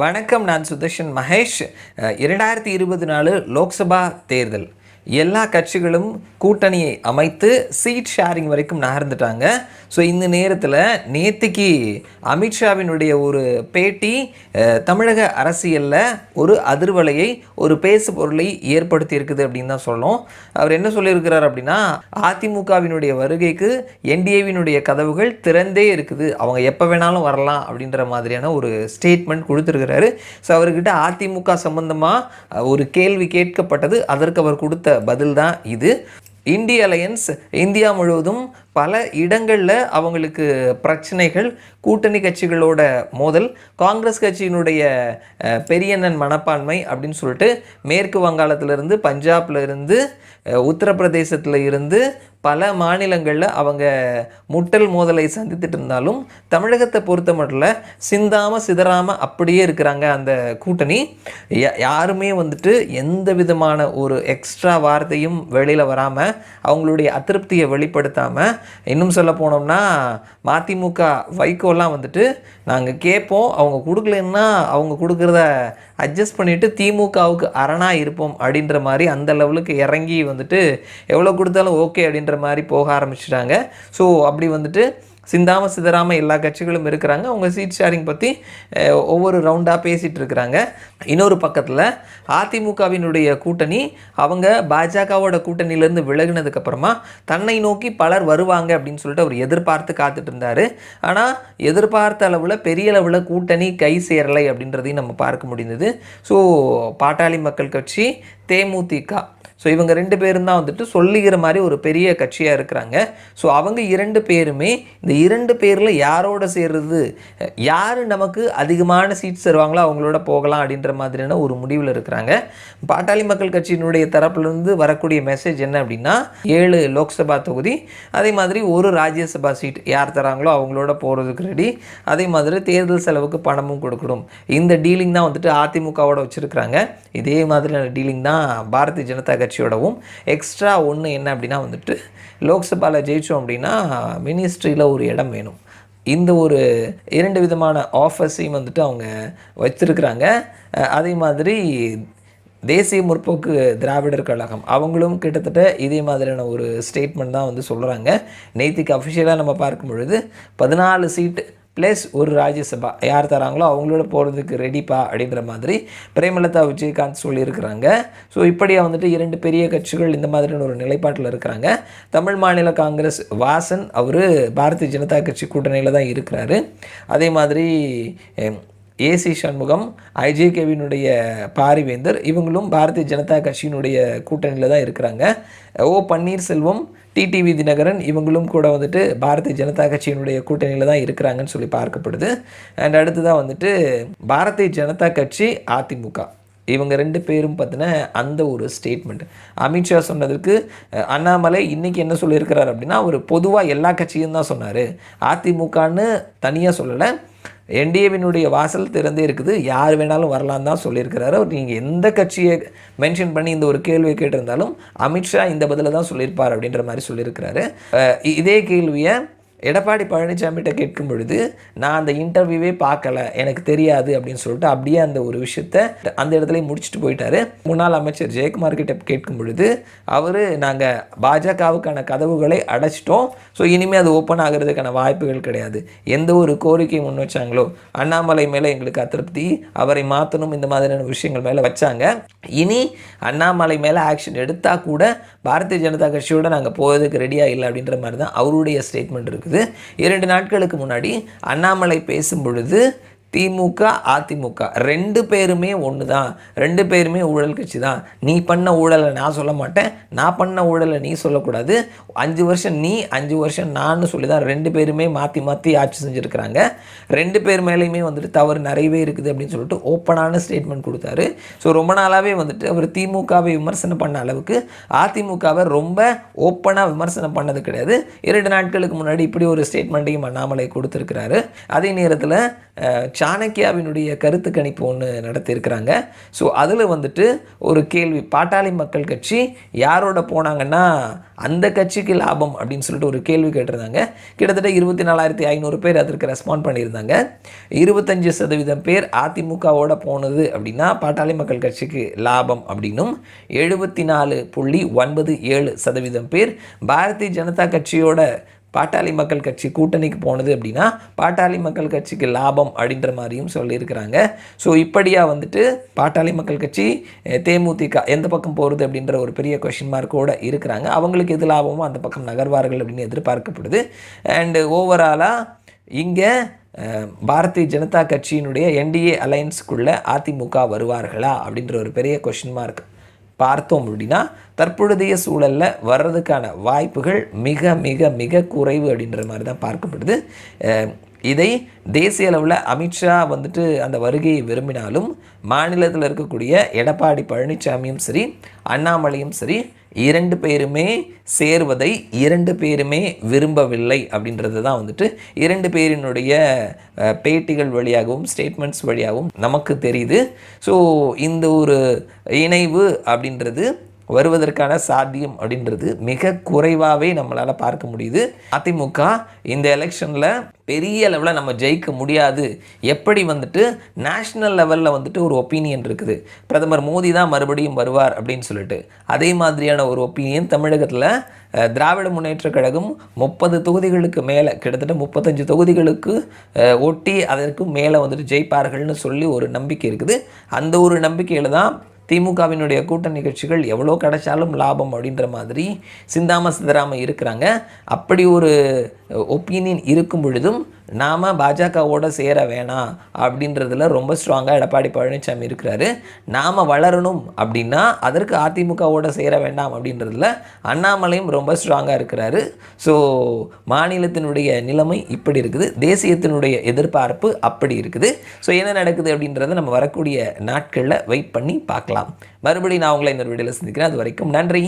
வணக்கம் நான் சுதர்ஷன் மகேஷ். இரண்டாயிரத்தி இருபது நாலு லோக்சபா தேர்தல். எல்லா கட்சிகளும் கூட்டணியை அமைத்து சீட் ஷேரிங் வரைக்கும் நகர்ந்துட்டாங்க. ஸோ இந்த நேரத்தில் நேத்திக்கு அமித்ஷாவினுடைய ஒரு பேட்டி தமிழக அரசியலில் ஒரு அதிர்வலையை ஒரு பேசு பொருளை ஏற்படுத்தி இருக்குது அப்படின்னு தான் சொல்லணும். அவர் என்ன சொல்லியிருக்கிறார் அப்படின்னா அதிமுகவினுடைய வருகைக்கு என்டிஏவினுடைய கதவுகள் திறந்தே இருக்குது. அவங்க எப்போ வேணாலும் வரலாம் அப்படின்ற மாதிரியான ஒரு ஸ்டேட்மெண்ட் கொடுத்துருக்கிறாரு. ஸோ அவர்கிட்ட அதிமுக சம்பந்தமாக ஒரு கேள்வி கேட்கப்பட்டது. அதற்கு அவர் கொடுத்த பதில் தான் இது. இந்திய அலையன்ஸ் இந்தியா முழுவதும் பல இடங்களில் அவங்களுக்கு பிரச்சனைகள் கூட்டணி கட்சிகளோட மோதல் காங்கிரஸ் கட்சியினுடைய பெரியண்ணன் மனப்பான்மை அப்படின்னு சொல்லிட்டு மேற்கு வங்காளத்திலிருந்து பஞ்சாப்ல இருந்து உத்தரப்பிரதேசத்தில் இருந்து பல மாநிலங்களில் அவங்க முட்டல் மோதலை சந்தித்துட்டு இருந்தாலும் தமிழகத்தை பொறுத்த மட்டும் சிந்தாமல் சிதறாமல் அப்படியே இருக்கிறாங்க அந்த கூட்டணி. யா- யாருமே வந்துட்டு எந்த விதமான ஒரு எக்ஸ்ட்ரா வார்த்தையும் வெளியில் வராமல் அவங்களுடைய அதிருப்தியை வெளிப்படுத்தாமல் இன்னும் சொல்ல போனோம்னா மதிமுக வைகோலாம் வந்துட்டு நாங்கள் கேட்போம் அவங்க கொடுக்கலன்னா அவங்க கொடுக்குறத அட்ஜஸ்ட் பண்ணிவிட்டு திமுகவுக்கு அரணாக இருப்போம் அப்படின்ற மாதிரி அந்த லெவலுக்கு இறங்கி வந்துட்டு எவ்வளோ கொடுத்தாலும் ஓகே அப்படின்ற மாதிரி போக ஆரம்பிச்சிட்டாங்க. ஸோ அப்படி வந்துட்டு சிந்தாம சிதறாமல் எல்லா கட்சிகளும் இருக்கிறாங்க. அவங்க சீட் ஷேரிங் பற்றி ஒவ்வொரு ரவுண்டாக பேசிகிட்டு இருக்கிறாங்க. இன்னொரு பக்கத்தில் அதிமுகவினுடைய கூட்டணி அவங்க பாஜகவோட கூட்டணியிலேருந்து விலகினதுக்கப்புறமா தன்னை நோக்கி பலர் வருவாங்க அப்படின்னு சொல்லிட்டு அவர் எதிர்பார்த்து காத்துட்டு இருந்தார். ஆனால் எதிர்பார்த்த அளவில் பெரிய அளவில் கூட்டணி கை சேரலை அப்படின்றதையும் நம்ம பார்க்க முடிந்தது. ஸோ பாட்டாளி மக்கள் கட்சி தேமுதிக. ஸோ இவங்க ரெண்டு பேரும் தான் வந்துட்டு சொல்லிக்கிற மாதிரி ஒரு பெரிய கட்சியாக இருக்கிறாங்க. ஸோ அவங்க இரண்டு பேருமே இந்த இரண்டு பேரில் யாரோட சேர்றது? யார் நமக்கு அதிகமான சீட்ஸ் தருவாங்களோ அவங்களோட போகலாம் அப்படின்ற மாதிரியான ஒரு முடிவில் இருக்கிறாங்க. பாட்டாளி மக்கள் கட்சியினுடைய தரப்புலேருந்து வரக்கூடிய மெசேஜ் என்ன அப்படின்னா ஏழு லோக்சபா தொகுதி அதே மாதிரி ஒரு ராஜ்யசபா சீட் யார் தராங்களோ அவங்களோட போகிறதுக்கு ரெடி அதே மாதிரி தேர்தல் செலவுக்கு பணமும் கொடுக்கணும். இந்த டீலிங் தான் வந்துட்டு அதிமுகவோட வச்சுருக்கிறாங்க. இதே மாதிரியான டீலிங் தான் பாரதிய ஜனதா கட்சியோடவும் எக்ஸ்ட்ரா ஒன்று என்ன அப்படின்னா வந்துட்டு லோக்சபாவில் ஜெயித்தோம் அப்படின்னா மினிஸ்ட்ரியில் ஒரு இடம் வேணும். இந்த ஒரு இரண்டு விதமான ஆஃபர்ஸையும் வந்துட்டு அவங்க வச்சிருக்கிறாங்க அதே மாதிரி தேசிய முற்போக்கு திராவிடர் கழகம் அவங்களும் கிட்டத்தட்ட இதே மாதிரியான ஒரு ஸ்டேட்மெண்ட் தான் வந்து சொல்கிறாங்க நேத்திக்கு அஃபிஷியலாக நம்ம பார்க்கும் பொழுது பதினாலு சீட்டு ப்ளஸ் ஒரு ராஜ்யசபா. யார் தராங்களோ அவங்களோட போகிறதுக்கு ரெடிப்பா அப்படின்ற மாதிரி பிரேமலதா விஜயகாந்த் சொல்லியிருக்கிறாங்க. ஸோ இப்படியாக வந்துட்டு இரண்டு பெரிய கட்சிகள் இந்த மாதிரியான ஒரு நிலைப்பாட்டில் இருக்கிறாங்க. தமிழ் மாநில காங்கிரஸ் வாசன் அவர் பாரதிய ஜனதா கட்சி கூட்டணியில் தான் இருக்கிறாரு. அதே மாதிரி ஏசி சண்முகம் ஐஜேகேவினுடைய பாரிவேந்தர் இவங்களும் பாரதிய ஜனதா கட்சியினுடைய கூட்டணியில் தான் இருக்கிறாங்க. ஓ பன்னீர்செல்வம் டிடிவி தினகரன் இவங்களும் கூட வந்துட்டு பாரதிய ஜனதா கட்சியினுடைய கூட்டணியில் தான் இருக்கிறாங்கன்னு சொல்லி பார்க்கப்படுது. அண்ட் அடுத்ததாக வந்துட்டு பாரதிய ஜனதா கட்சி அதிமுக. இவங்க ரெண்டு பேரும் பார்த்தினா அந்த ஒரு ஸ்டேட்மெண்ட் அமித்ஷா சொன்னதுக்கு அண்ணாமலை இன்றைக்கி என்ன சொல்லியிருக்கிறார் அப்படின்னா அவர் பொதுவாக எல்லா கட்சியும் தான் சொன்னார். அதிமுகன்னு தனியாக சொல்லலை. என்டிஏவினுடைய வாசல் திறந்தே இருக்குது. யார் வேணாலும் வரலாம் தான் சொல்லியிருக்கிறாரு. அவர் நீங்கள் எந்த கட்சியை மென்ஷன் பண்ணி இந்த ஒரு கேள்வியை கேட்டிருந்தாலும் அமித்ஷா இந்த பதிலை தான் சொல்லியிருப்பார் அப்படின்ற மாதிரி சொல்லியிருக்கிறாரு. இதே கேள்வியை எடப்பாடி பழனிசாமிகிட்ட கேட்கும் பொழுது நான் அந்த இன்டர்வியூவே பார்க்கல எனக்கு தெரியாது அப்படின்னு சொல்லிட்டு அப்படியே அந்த ஒரு விஷயத்த அந்த இடத்துல முடிச்சுட்டு போயிட்டாரு. முன்னாள் அமைச்சர் ஜெயக்குமார் கிட்ட கேட்கும் பொழுது அவர் நாங்கள் பாஜகவுக்கான கதவுகளை அடைச்சிட்டோம். ஸோ இனிமேல் அது ஓப்பன் ஆகிறதுக்கான வாய்ப்புகள் கிடையாது. எந்த ஒரு கோரிக்கை முன் வச்சாங்களோ அண்ணாமலை மேலே எங்களுக்கு அதிருப்தி. அவரை மாற்றணும் இந்த மாதிரியான விஷயங்கள் மேலே வச்சாங்க. இனி அண்ணாமலை மேலே ஆக்ஷன் எடுத்தால் கூட பாரதிய ஜனதா கட்சியோட நாங்கள் போகிறதுக்கு ரெடியாக இல்லை அப்படின்ற மாதிரி தான் அவருடைய ஸ்டேட்மெண்ட் இருக்குது. இரண்டு நாட்களுக்கு முன்னாடி அண்ணாமலை பேசும் பொழுது திமுக அதிமுக. ரெண்டு பேருமே ஒன்று தான் ரெண்டு பேருமே ஊழல் கட்சி தான் நீ பண்ண ஊழலை நான் சொல்ல மாட்டேன். நான் பண்ண ஊழலை நீ சொல்லக்கூடாது. அஞ்சு வருஷம் நீ அஞ்சு வருஷம் நான் சொல்லி தான் ரெண்டு பேருமே மாற்றி மாற்றி ஆட்சி செஞ்சுருக்கிறாங்க. ரெண்டு பேர் மேலேயுமே வந்துட்டு தவறு நிறையவே இருக்குது அப்படின்னு சொல்லிட்டு ஓப்பனான ஸ்டேட்மெண்ட் கொடுத்தாரு. ஸோ ரொம்ப நாளாகவே வந்துட்டு அவர் திமுகவை விமர்சனம் பண்ண அளவுக்கு அதிமுகவை ரொம்ப ஓப்பனாக விமர்சனம் பண்ணது கிடையாது. இரண்டு நாட்களுக்கு முன்னாடி இப்படி ஒரு ஸ்டேட்மெண்ட்டையும் அண்ணாமலை கொடுத்துருக்கிறாரு. அதே நேரத்தில் சாணக்கியாவினுடைய கருத்து கணிப்பு ஒன்று நடத்தியிருக்கிறாங்க. ஸோ அதில் வந்துட்டு ஒரு கேள்வி பாட்டாளி மக்கள் கட்சி யாரோட போனாங்கன்னா அந்த கட்சிக்கு லாபம் அப்படின்னு சொல்லிட்டு ஒரு கேள்வி கேட்டிருந்தாங்க. கிட்டத்தட்ட இருபத்தி நாலாயிரத்தி ஐநூறு பேர் அதற்கு ரெஸ்பாண்ட் பண்ணியிருந்தாங்க. இருபத்தஞ்சு சதவீதம் பேர் அதிமுகவோட போனது அப்படின்னா பாட்டாளி மக்கள் கட்சிக்கு லாபம் அப்படின்னும் எழுபத்தி நாலு புள்ளி ஒன்பது ஏழு சதவீதம் பேர் பாரதிய ஜனதா கட்சியோட பாட்டாளி மக்கள் கட்சி கூட்டணிக்கு போனது அப்படின்னா பாட்டாளி மக்கள் கட்சிக்கு லாபம் அப்படின்ற மாதிரியும் சொல்லியிருக்கிறாங்க. ஸோ இப்படியாக வந்துட்டு பாட்டாளி மக்கள் கட்சி தேமுதிக எந்த பக்கம் போகிறது அப்படின்ற ஒரு பெரிய கொஷின் மார்க்கோடு இருக்கிறாங்க. அவங்களுக்கு எது லாபமோ அந்த பக்கம் நகர்வார்கள் அப்படின்னு எதிர்பார்க்கப்படுது. அண்டு ஓவராலாக இங்கே பாரதிய ஜனதா கட்சியினுடைய என்டிஏ அலையன்ஸுக்குள்ளே அதிமுக வருவார்களா அப்படின்ற ஒரு பெரிய கொஷின் மார்க் பார்த்தோம் அப்படின்னா தற்பொழுதைய சூழலில் வர்றதுக்கான வாய்ப்புகள் மிக மிக மிக குறைவு அப்படின்ற மாதிரி தான் பார்க்கப்படுது இதை தேசிய அளவில் அமித்ஷா வந்துட்டு அந்த வருகையை விரும்பினாலும் மாநிலத்தில் இருக்கக்கூடிய எடப்பாடி பழனிசாமியும் சரி அண்ணாமலையும் சரி இரண்டு பேருமே சேர்வதை இரண்டு பேருமே விரும்பவில்லை அப்படின்றது தான் வந்துட்டு இரண்டு பேரினுடைய பேட்டிகள் வழியாகவும் ஸ்டேட்மெண்ட்ஸ் வழியாகவும் நமக்கு தெரியுது. ஸோ இந்த ஒரு இணைவு அப்படின்றது வருவதற்கான சாத்தியம் அப்படின்றது மிக குறைவாகவே நம்மளால் பார்க்க முடியுது. அதிமுக இந்த எலெக்ஷனில் பெரிய லெவலில் நம்ம ஜெயிக்க முடியாது. எப்படி வந்துட்டு நேஷ்னல் லெவலில் வந்துட்டு ஒரு ஒப்பீனியன் இருக்குது. பிரதமர் மோடி தான் மறுபடியும் வருவார் அப்படின்னு சொல்லிட்டு. அதே மாதிரியான ஒரு ஒப்பீனியன் தமிழகத்தில் திராவிட முன்னேற்றக் கழகம் முப்பது தொகுதிகளுக்கு மேலே கிட்டத்தட்ட முப்பத்தஞ்சு தொகுதிகளுக்கு ஒட்டி அதற்கு மேலே வந்துட்டு ஜெயிப்பார்கள்னு சொல்லி ஒரு நம்பிக்கை இருக்குது. அந்த ஒரு நம்பிக்கையில் தான் திமுகவினுடைய கூட்டணி கட்சிகள் எவ்வளோ கிடைச்சாலும் லாபம் அப்படின்ற மாதிரி சிந்தாம சிந்தராம இருக்கிறாங்க. அப்படி ஒரு ஒப்பீனியன் இருக்கும் பொழுதும் நாம் பாஜகவோட சேர வேணாம் அப்படின்றதுல ரொம்ப ஸ்ட்ராங்காக எடப்பாடி பழனிசாமி இருக்கிறாரு. நாம் வளரணும் அப்படின்னா அதற்கு அதிமுகவோட சேர வேண்டாம் அப்படின்றதுல அண்ணாமலையும் ரொம்ப ஸ்ட்ராங்காக இருக்கிறாரு. ஸோ மாநிலத்தினுடைய நிலைமை இப்படி இருக்குது. தேசியத்தினுடைய எதிர்பார்ப்பு அப்படி இருக்குது. ஸோ என்ன நடக்குது அப்படின்றத நம்ம வரக்கூடிய நாட்களில் வெயிட் பண்ணி பார்க்கலாம். மறுபடியும் நான் உங்களை இன்னொரு வீடியோவில் சந்திக்கிறேன். அது வரைக்கும் நன்றி.